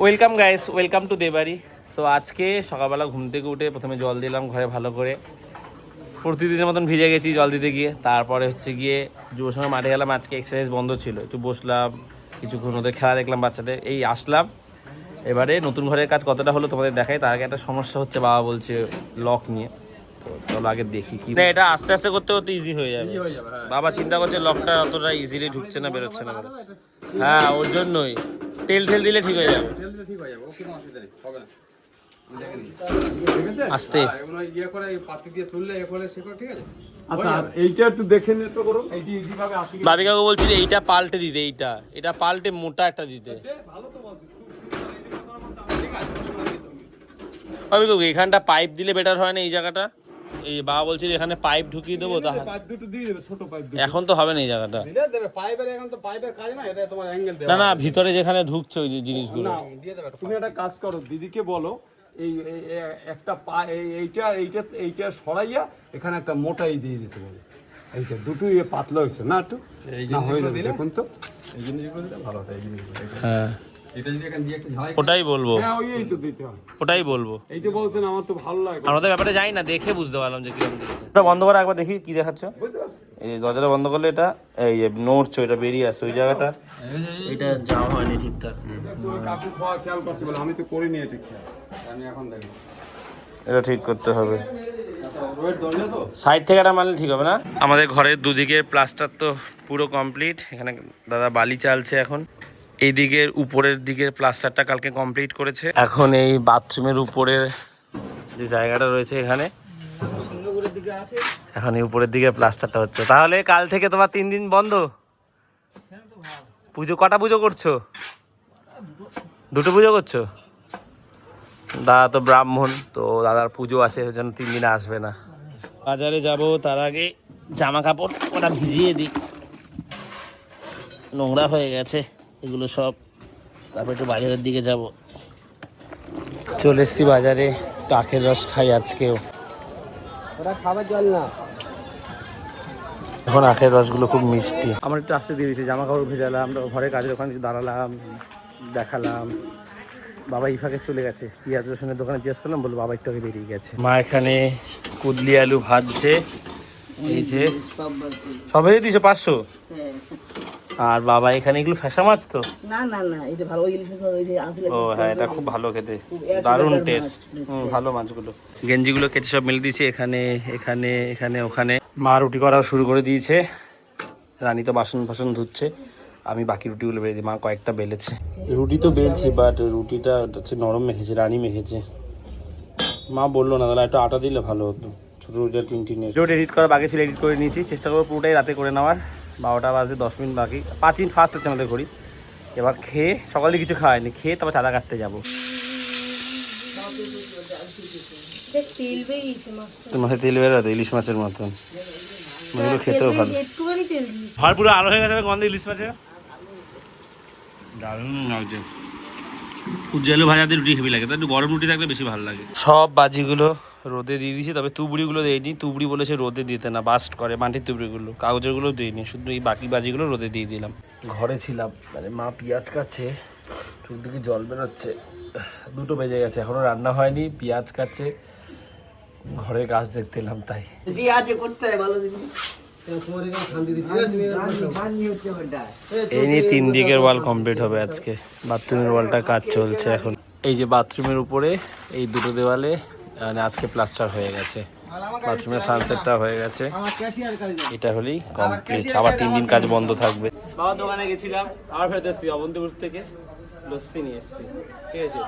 Welcome guys welcome to দেবাড়ি so আজকে সকালবেলা ঘুম থেকে উঠে প্রথমে জল দিলাম ঘরে ভালো করে প্রতিদিনের মতন ভিজে গেছি জল দিতে গিয়ে তারপরে হচ্ছে গিয়ে যুবর সময় মাঠে গেলাম আজকে এক্সারসাইজ বন্ধ ছিল একটু বসলাম কিছুক্ষণ ওদের খেলা দেখলাম বাচ্চাদের এই আসলাম এবারে নতুন ঘরের কাজ কতটা হলো তোমাদের দেখাই তার আগে একটা সমস্যা হচ্ছে বাবা বলছে লক নিয়ে তো চলো আগে দেখি কি না এটা আস্তে আস্তে করতে করতে ইজি হয়ে যাবে বাবা চিন্তা করছে লকটা অতটা ইজিলি ঢুকছে না বেরোচ্ছে না বলে। হ্যাঁ ওর জন্যই তেল টেল দিলে ঠিক হয়ে যাবে। তেল দিলে ঠিক হয়ে যাবে ও কোনো অসুবিধা নেই হবে না। আস্তে। ইয়ে করে এই পাতি দিয়ে তুললে এ করে সে করে ঠিক আছে? আচ্ছা এইটা পাল্টে দিতে এইটা। এটা পাল্টে মোটা একটা দিতে। কাকু এখানটা পাইপ দিলে বেটার হয় না এই জায়গাটা? এই বাবা বলছিল এখানে পাইপ ঢুকিয়ে দেবো তাহলে পাইপ দুটো দিয়ে দেবে ছোট পাইপ এখন তো হবে না এই জায়গাটা। দেবে পাইপের এখন তো পাইপের কাজ না এটা তোমার অ্যাঙ্গেল দেবে না না ভিতরে যেখানে ঢুকছে ওই যে জিনিসগুলো। দিয়ে দেবে তুমি একটা কাজ করো দিদিকে বলো এই একটা পা এই- এইটা এইটা এইটা সরাইয়া এখানে একটা মোটাই দিয়ে দিতে বলো এইটা দুটোই পাতলা হয়েছে না একটু? না হয়ে যাবে দেখুন তো। এই জিনিসগুলো দিলে ভালো হয় এই জিনিসগুলো। হ্যাঁ। এটা যদি এখানে দিয়ে একটা ঝালাই ওটাই বলব। হ্যাঁ ওই তো দিতে হয়। ওটাই বলব। বলছেন আমার তো ভালো লাগে। আমরা তো ব্যাপারে যাই না দেখে বুঝতে পারলাম যে কীরকম দেখছে ওটা বন্ধ করে একবার দেখি কি দেখাচ্ছ। এই দরজাটা বন্ধ করলে এটা এই যে নড়ছে ওইটা বেরিয়ে আসছে ওই জায়গাটা। এটা যাওয়া হয়নি ঠিকঠাক। তো খাওয়া খেয়াল করছি বলে আমি তো করিনি এটা খেয়াল। আমি এখন দেখি এটা ঠিক করতে হবে। সাইড থেকে এটা মারলে ঠিক হবে না? আমাদের ঘরের দুদিকে প্লাস্টার তো পুরো কমপ্লিট। এখানে দাদা বালি চালছে এখন। এই দিকের উপরের দিকের প্লাস্টারটা কালকে কমপ্লিট করেছে। এখন এই বাথরুমের উপরের যে জায়গাটা রয়েছে এখানে, এখন এই উপরের দিকে প্লাস্টারটা হচ্ছে। তাহলে কাল থেকে তোমার তিন দিন বন্ধ? পুজো, কটা পুজো করছ? দুটো পুজো করছ? দাদা তো ব্রাহ্মণ, তো দাদার পুজো আছে ওই জন্য তিন দিনে আসবে না। বাজারে যাব তার আগে জামা কাপড় ওটা ভিজিয়ে দিই। নোংরা হয়ে গেছে। এগুলো সব। তারপর একটু বাজারের দিকে যাব। চলে এসছি বাজারে কাখের রস খাই আজকেও। ওটা খাবার জল না। এখন আখের রসগুলো খুব মিষ্টি। আমার একটু আসতে দিয়ে দিয়েছে জামা কাপড় ভেজালাম ঘরে কাজের ওখানে কিছু দাঁড়ালাম দেখালাম। বাবা ইফাকে চলে গেছে পিঁয়াজ রসুনের দোকানে জিজ্ঞেস করলাম বলল বাবা একটু আগে বেরিয়ে গেছে। মা এখানে কুদলি আলু ভাজছে দিয়েছে সবে দিয়েছে পাঁচশো? আর বাবা এখানে এগুলো ফ্যাসা মাছ তো? না না না এটা ভালো ইলিশ মাছ ওই যে আসলে ও হ্যাঁ এটা খুব ভালো খেতে। দারুণ টেস্ট ভালো মাছগুলো। গেঞ্জিগুলো কেটে সব মিলে দিয়েছে এখানে এখানে এখানে ওখানে। মা রুটি করা শুরু করে দিয়েছে। রানী তো বাসন ফাসন ধুচ্ছে আমি বাকি রুটিগুলো বেড়ে দিই। মা কয়েকটা বেলেছে। রুটি তো বেলছি বাট রুটিটা হচ্ছে নরম মেখেছে রানী মেখেছে। মা বলল না তাহলে একটু আটা দিলে ভালো হতো। ছোটো রুটিটা তিন টিনের এডিট করা বাকি ছিল এডিট করে নিয়েছি। চেষ্টা করব পুরোটাই রাতে করে নেওয়ার। বারোটা বাজে দশ মিনিট বাকি। পাঁচ মিনিট ফার্স্ট হচ্ছে আমাদের ঘড়ি। এবার খেয়ে সকালে কিছু খাওয়ায়নি খেয়ে তারপর চাঁদা কাটতে যাব। তেল মাছের তেল বেরোতো ইলিশ মাছের মতন। ওগুলো খেতেও ভালো। একটুখানি তেল পুরো আরও হয়ে গেছে গন্ধ ইলিশ মাছের। দারুণ লাগছে। উজ্জ্বল ভাজা দিয়ে রুটি হেভি লাগে একটু গরম রুটি থাকলে বেশি ভালো লাগে। সব বাজিগুলো রোদে দিয়ে দিয়েছি তবে তুবড়িগুলো দেয়নি তুবড়ি বলেছে রোদে দিতে না বাস্ট করে মাটির তুবড়িগুলো। কাগজেরগুলো দিইনি শুধু এই বাকি বাজিগুলো রোদে দিয়ে দিলাম। ঘরে ছিলাম মানে মা পেঁয়াজ কাটছে চোখ দিকে জল বেরোচ্ছে দুটো বেজে গেছে এখনও রান্না হয়নি পেঁয়াজ কাটছে ঘরে গাছ দেখতে এলাম তাই। করতে ভালো এই নিয়ে তিন দিকের ওয়াল কমপ্লিট হবে আজকে। বাথরুমের ওয়ালটা কাজ চলছে এখন। এই যে বাথরুমের উপরে এই দুটো দেওয়ালে মানে আজকে প্লাস্টার হয়ে গেছে। বাথরুমের সানসেটটা হয়ে গেছে। এটা হলেই কমপ্লিট আবার তিন দিন কাজ বন্ধ থাকবে। বাবার দোকানে গেছিলাম আবার ফেরত এসেছি অবন্তিপুর থেকে লস্যি নিয়ে এসেছি। ঠিক আছে?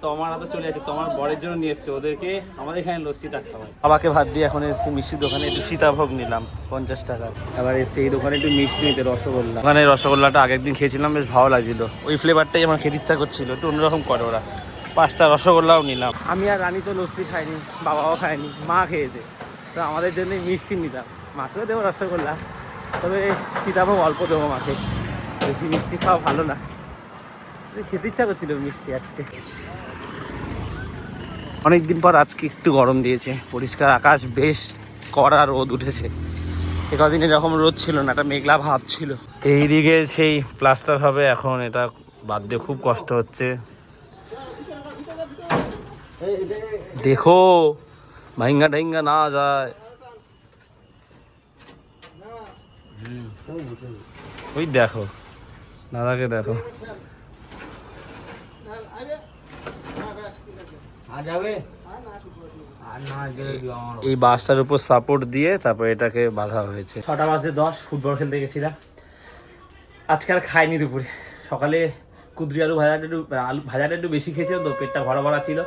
তো আমার হাতে চলে আছে তোমার বরের জন্য নিয়ে এসেছি ওদেরকে আমাদের এখানে লস্যিটা খাওয়াই। বাবাকে ভাত দিয়ে এখন এসেছি মিষ্টির দোকানে একটু সীতাভোগ নিলাম পঞ্চাশ টাকা। এবার এসে এই দোকানে একটু মিষ্টি নিতে রসগোল্লা। ওখানে রসগোল্লাটা আগের দিন খেয়েছিলাম বেশ ভালো লাগছিল। ওই ফ্লেভারটাই আমার খেতে ইচ্ছা করছিল একটু অন্যরকম করে ওরা। পাঁচটা রসগোল্লাও নিলাম। আমি আর রানী তো লস্যি খাইনি বাবাও খায়নি মা খেয়েছে। তো আমাদের জন্য মিষ্টি নিলাম। মাকেও দেবো রসগোল্লা তবে সীতাভোগ অল্প দেবো মাকে। বেশি মিষ্টি খাওয়া ভালো না। খেতে ইচ্ছা করছিল মিষ্টি আজকে। অনেকদিন পর আজকে একটু গরম দিয়েছে। পরিষ্কার আকাশ, বেশ কড়া রোদ উঠেছে। কদিন এরকম রোদ ছিল না, একটা মেঘলা ভাব ছিল। এইদিকে সেই প্লাস্টার হবে এখন, এটা বাদ দিয়ে খুব কষ্ট হচ্ছে। দেখো, ভাইঙ্গা ঢাইঙ্গা না যায়। ওই দেখো, দাদাকে দেখো। এই বাসটার উপর সাপোর্ট দিয়ে তারপর এটাকে বাঁধা হয়েছে। ছটা বাজে দশ, ফুটবল খেলতে গেছিলাম। আজকে আর খাইনি দুপুরে। সকালে কুদরি আলু ভাজাটা একটু, আলু ভাজাটা একটু বেশি খেয়েছিলাম তো, পেটটা ভরা ভরা ছিল।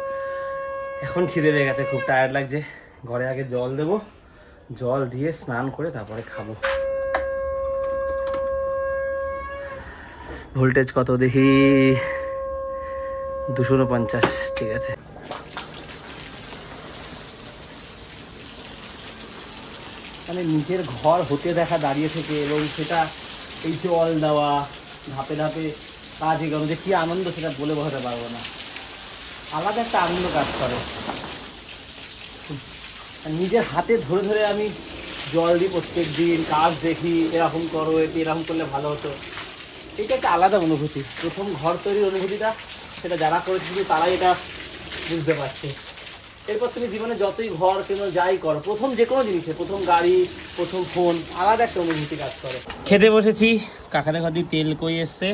এখন খিদে পেয়ে গেছে, খুব টায়ার্ড লাগছে। ঘরে আগে জল দেবো, জল দিয়ে স্নান করে তারপরে খাব। ভোল্টেজ কত দেখি? দুশো উনপঞ্চাশ, ঠিক আছে। মানে নিজের ঘর হতে দেখা দাঁড়িয়ে থেকে এবং সেটা এই জল দেওয়া, ধাপে ধাপে কাজ এগোনো যে কী আনন্দ সেটা বলে বোঝাতে পারব না। আলাদা একটা আনন্দ কাজ করে। নিজের হাতে ধরে ধরে আমি জল দিই প্রত্যেক দিন, কাজ দেখি, এরকম করো, এরকম করলে ভালো হতো। এটা একটা আলাদা অনুভূতি। প্রথম ঘর তৈরির অনুভূতিটা সেটা যারা করেছে শুধু তারাই এটা বুঝতে পারছে। এরপর তুমি জীবনে যতই ঘর কেন যাই করো প্রথম যে কোনো জিনিসে প্রথম গাড়ি প্রথম ফোন আলাদা একটা অনুভূতি কাজ করে। খেতে বসেছি কাকারে খাদি তেল কই এসছে।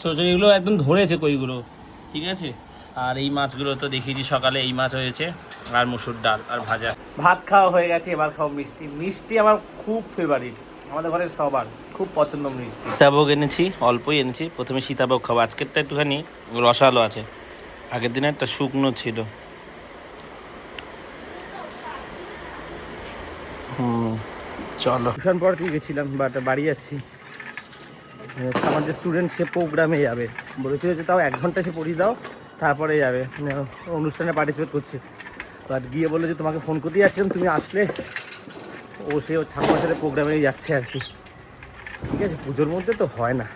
ছোটো ছোটো এগুলো একদম ধরেছে কইগুলো ঠিক আছে? আর এই মাছগুলো তো দেখিয়েছি সকালে এই মাছ হয়েছে আর মুসুর ডাল আর ভাজা। ভাত খাওয়া হয়ে গেছে এবার খাওয়া মিষ্টি। মিষ্টি আমার খুব ফেভারিট আমাদের ঘরে সবার। খুব পছন্দ মিষ্টি। সীতাভোগ এনেছি অল্পই এনেছি। প্রথমে সীতাভোগ খাব। আজকেরটা একটুখানি রসালো আছে। আগের দিনে একটা শুকনো ছিল। হুম চলো। টিউশন পড়াতে গেছিলাম বাট বাড়ি যাচ্ছি। আমার যে স্টুডেন্ট সে প্রোগ্রামে যাবে। বলেছিল যে তাও এক ঘণ্টা সে পড়িয়ে দাও তারপরে যাবে। অনুষ্ঠানে পার্টিসিপেট করছে। বাট গিয়ে বলল যে তোমাকে ফোন করতেই আসছিলাম তুমি আসলে। ও সে ওর ঠাকুমার সাথে প্রোগ্রামে যাচ্ছে আর কি। ঠিক আছে পুজোর মধ্যে তো হয় না।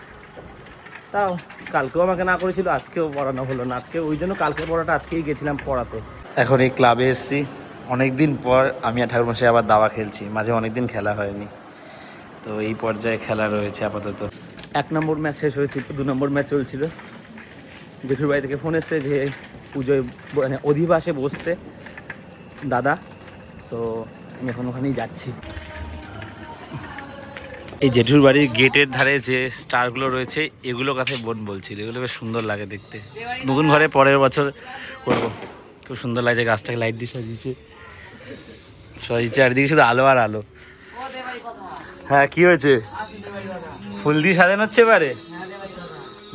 তাও কালকেও আমাকে না করেছিল আজকেও পড়ানো হলো না। আজকে ওই জন্য কালকে পড়াটা আজকেই গেছিলাম পড়াতে। এখন এই ক্লাবে এসেছি। অনেক দিন পর আমি আর ঠাকুরমশাই আবার দাবা খেলছি। মাঝে অনেক দিন খেলা হয়নি। তো এই পর্যায়ে খেলা রয়েছে আপাতত। এক নম্বর ম্যাচ শেষ হয়েছিল দু নম্বর ম্যাচ চলছিল। জেঠুর বাড়ি থেকে ফোন এসছে যে পুজোয় মানে অধিবাসে বসছে দাদা। সো আমি এখন ওখানেই যাচ্ছি। এই জেঠুর বাড়ির গেটের ধারে যে স্টারগুলো রয়েছে এগুলো কাছে বোন বলছিল। এগুলো বেশ সুন্দর লাগে দেখতে। নতুন ঘরে পরের বছর করব। খুব সুন্দর লাগছে গাছটাকে লাইট দিয়ে সাজিয়েছে। সাজিয়েছে, চারিদিকে শুধু আলো আর আলো। হ্যাঁ কি হয়েছে? ফুল দিয়ে সাজানো হচ্ছে এবারে?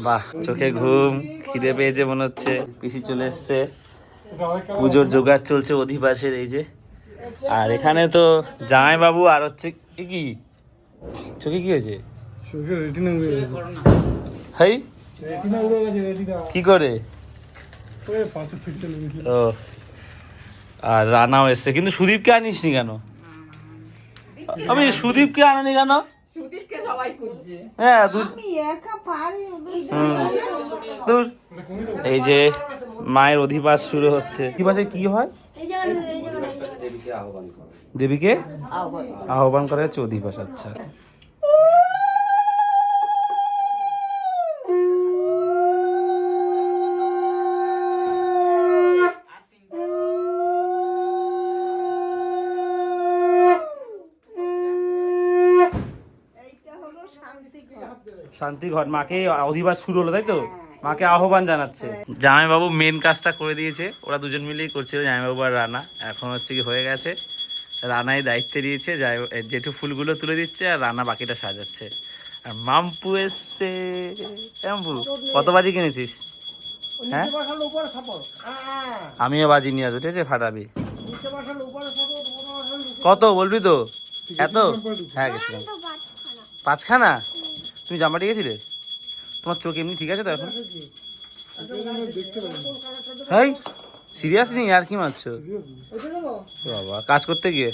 বাহ, চোখে ঘুম, খিদে পেয়েছে মনে হচ্ছে। পিসি চলে এসছে। পুজোর জোগাড় চলছে অধিবাসের, এই যে। আর এখানে তো জামাইবাবু আর হচ্ছে কি? চোখে কি হয়েছে? হাই? কি করে? ও। আর রানাও এসছে। কিন্তু সুদীপকে আনিস নি কেন আমি সুদীপকে আনি কেন? হ্যাঁ। দূর। এই যে মায়ের অধিবাস শুরু হচ্ছে। অধিবাসে কি হয়? দেবীকে আহ্বান করো। দেবীকে? আহ্বান করা। হচ্ছে অধিবাস আচ্ছা। শান্তি ঘর। মাকে অধিবাস শুরু হলো তাই তো? মাকে আহ্বান জানাচ্ছে। জামাইবাবু মেন কাজটা করে দিয়েছে। ওরা দুজন মিলেই করছিল জামাইবাবু আর রানা। এখন হচ্ছে কি হয়ে গেছে রানাই দায়িত্বে দিয়েছে যাই জেঠু ফুলগুলো তুলে দিচ্ছে আর রানা বাকিটা সাজাচ্ছে। আর মাম্পু এসছে। মাম্পু কত বাজি কিনেছিস? হ্যাঁ? আমিও বাজি নিয়ে আসব ঠিক আছে? ফাটাবি। কত বলবি তো? এত? হ্যাঁ গেছিলাম। পাঁচখানা? তুমি জামাটি গেছিলে? তোমার চোখ এমনি ঠিক আছে তো এখন? হাই সিরিয়াস নেই আর কি মারছো? বাবা কাজ করতে গিয়ে?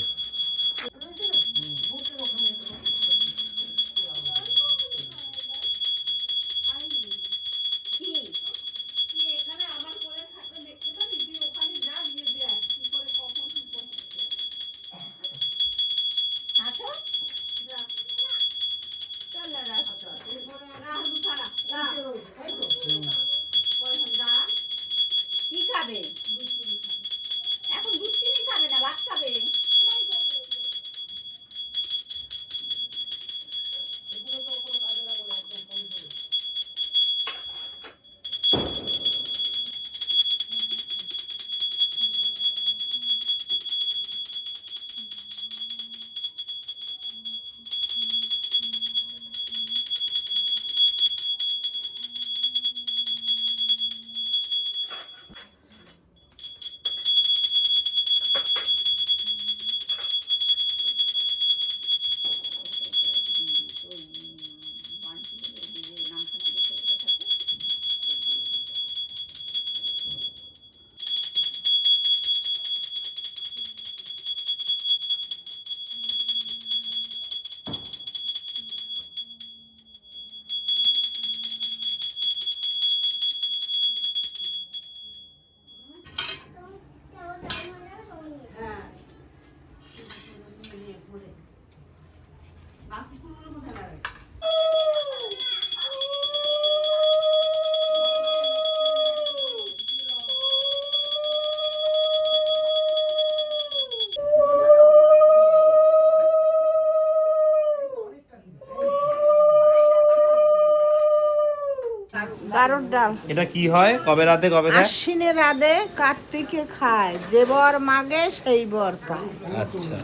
গারুর ডাল। এটা কি হয়? কবে রাতে কবে খায়? আশ্বিনে রাধে কার্তিকে খায়। যে বর মাগে সেই বর পায়। আচ্ছা।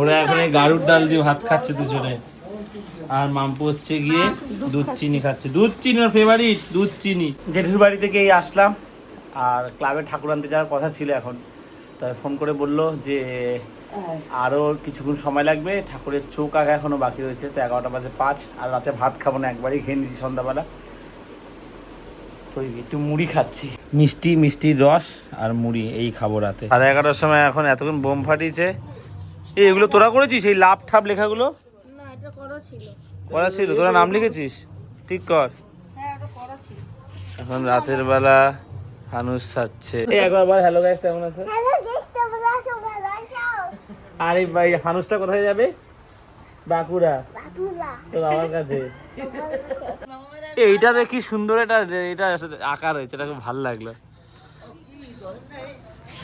ওরা এখন এই গাড়ুর ডাল দিয়ে ভাত খাচ্ছে দুজনে। আর মাম্পু হচ্ছে গিয়ে দুধ চিনি খাচ্ছে। দুধ চিনি ওর ফেভারিট দুধ চিনি। জেঠুর বাড়ি থেকে এই আসলাম। আর ক্লাবে ঠাকুর আনতে যাওয়ার কথা ছিল এখন। তাই ফোন করে বলল যে আরও কিছুক্ষণ সময় লাগবে। ঠাকুরের চোখ আগা এখনও বাকি রয়েছে। তো এগারোটা বাজে পাঁচ। আর রাতে ভাত খাব না। একবারই খেয়ে নিয়েছি সন্ধ্যাবেলা। তো একটু মুড়ি খাচ্ছি। মিষ্টি মিষ্টির রস আর মুড়ি এই খাব রাতে। সাড়ে এগারোটার সময় এখন এতক্ষণ বোম ফাটিয়েছে। এই এগুলো তোরা করেছিস এই লাভ ঠাপ লেখাগুলো? করা ছিল। তোরা নাম লিখেছিস? ঠিক কর। হ্যাঁ এখন রাতের বেলা হানুস ছাড়ছে একবার বল হ্যালো গাইস কেমন আছো? আরে ভাই হানুসটা কোথায় যাবে? বাঁকুড়া। তো আমার কাছে। এইটা দেখি সুন্দর এটা এটা আকার হয়েছে এটা খুব ভালো লাগল।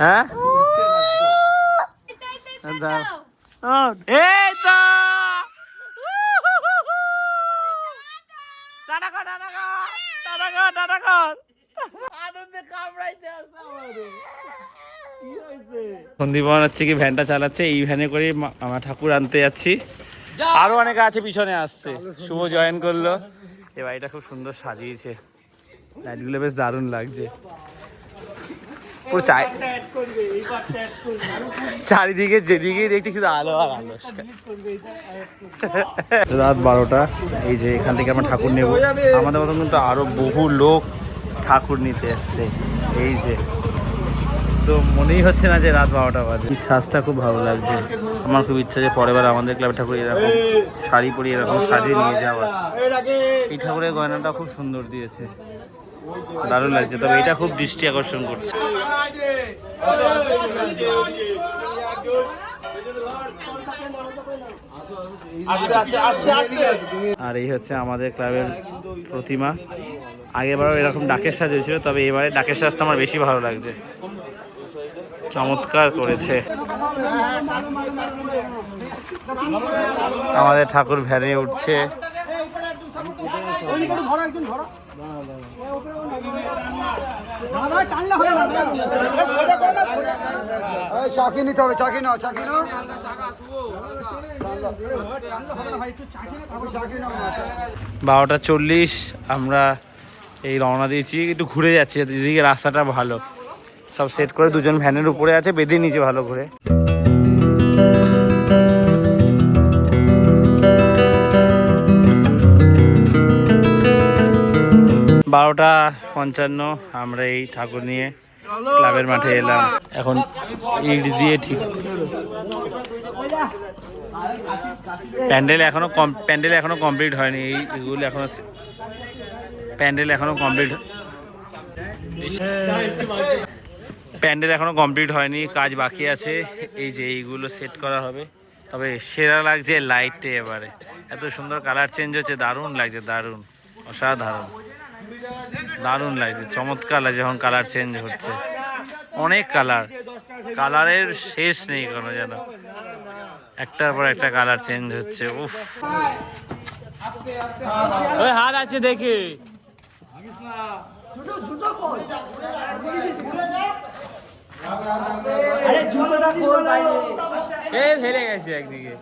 হ্যাঁ? এই তো? সন্দীপন হচ্ছে কি ভ্যানটা চালাচ্ছে এই ভ্যানে করে আমার ঠাকুর আনতে যাচ্ছি। আরও অনেকে আছে পিছনে আসছে। শুভ জয়েন করল। এ বাড়িটা খুব সুন্দর সাজিয়েছে। লাইটগুলো বেশ দারুণ লাগছে। পুরো চাই চারিদিকে যেদিকেই দেখছি শুধু আলো আর আলো। রাত বারোটা, এই যে এখান থেকে আমরা ঠাকুর নেব। আমাদের মতন কিন্তু আরও বহু লোক ঠাকুর নিতে এসছে। এই যে তো মনেই হচ্ছে না যে রাত বারোটা বাজে। সাজটা খুব ভালো লাগছে। আমার খুব ইচ্ছা যে পরের বার আমাদের ক্লাবে ঠাকুর এরকম শাড়ি পরে এরকম সাজিয়ে নিয়ে যাওয়ার। এই ঠাকুরের গয়নাটা খুব সুন্দর দিয়েছে। দারুণ লাগছে। তবে এটা খুব দৃষ্টি আকর্ষণ করছে। আর এই হচ্ছে আমাদের ক্লাবের প্রতিমা। আগেবারও এরকম ডাকের সাজ হয়েছিল, তবে এবারে ডাকের সাজটা আমার বেশি ভালো লাগছে। চমৎকার করেছে। আমাদের ঠাকুর ভ্যানে উঠছে। চাকি নিতে হবে চাকি নাও চাকি নাও। বারোটা চল্লিশ আমরা এই রওনা দিয়েছি। একটু ঘুরে যাচ্ছি এদিকে রাস্তাটা ভালো। সব সেট করে দুজন ভ্যানের উপরে আছে, বেঁধে নিচে ভালো করে। বারোটা পঞ্চান্ন, আমরা এই ঠাকুর নিয়ে ক্লাবের মাঠে এলাম। এখন ইট দিয়ে ঠিক প্যান্ডেল এখনও কম প্যান্ডেল এখনও কমপ্লিট হয়নি। এই এগুলো এখনও প্যান্ডেল এখনও কমপ্লিট প্যান্ডেল এখনও কমপ্লিট হয়নি কাজ বাকি আছে। এই যে এইগুলো সেট করা হবে। তবে সেরা লাগছে লাইটে এবারে। এত সুন্দর কালার চেঞ্জ হচ্ছে দারুণ লাগছে দারুণ। অসাধারণ। দারুণ লাগছে চমৎকার লাগছে যখন কালার চেঞ্জ হচ্ছে। অনেক কালার কালারের শেষ নেই কোনো যেন। একটার পর একটা কালার চেঞ্জ হচ্ছে উফ। ওই হাত আছে দেখে। এ ফেলে গেছে একদিকে।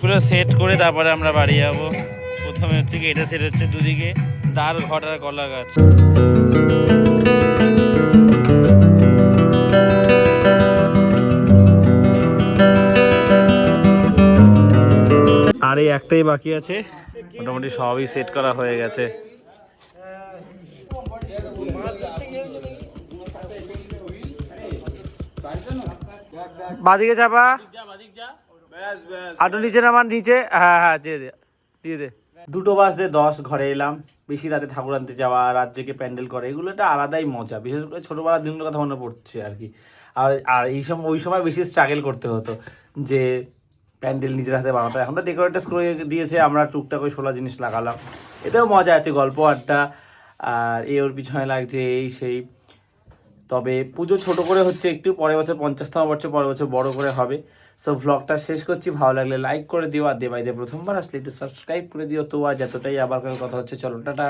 পুরো সেট করে তারপরে আমরা বাড়ি যাব। প্রথমে হচ্ছে কি এটা সেট হচ্ছে দুদিকে। দাঁড় ঘটার কলা গাছ। এই একটাই বাকি আছে। মোটামুটি সবই সেট করা হয়ে গেছে। বাদিকে চাপা আটু নিচে নামান, নিচে। হ্যাঁ হ্যাঁ দিয়ে দে দিয়ে দে। দুটো বাজতে দশ, ঘরে এলাম। বেশি রাতে ঠাকুর আনতে যাওয়া, রাত জেগে প্যান্ডেল করে, এগুলো একটা আলাদাই মজা। বিশেষ করে ছোটোবেলার দিনগুলোর কথা মনে পড়ছে আর কি। আর আর এই সময় ওই সময় বেশি স্ট্রাগল করতে হতো যে প্যান্ডেল নিজের হাতে বানাতে এখন তো ডেকোরেটার্স করে দিয়েছে, আমরা টুকটাক ওই ষোলো জিনিস লাগালাম। এতেও মজা আছে, গল্প, আড্ডা। আর এ ওর পিছনে লাগছে এই সেই। তবে পুজো ছোট করে হচ্ছে, একটু পরের বছর পঞ্চাশতম বছর পরের বছর বড় করে হবে। সো ভ্লগটা শেষ করছি। ভালো লাগলে লাইক করে দিও। আর দেবাইতে প্রথমবার আসলে একটু সাবস্ক্রাইব করে দিও। তো আজ এতটাই আবার কথা হচ্ছে, চলো, টাটা!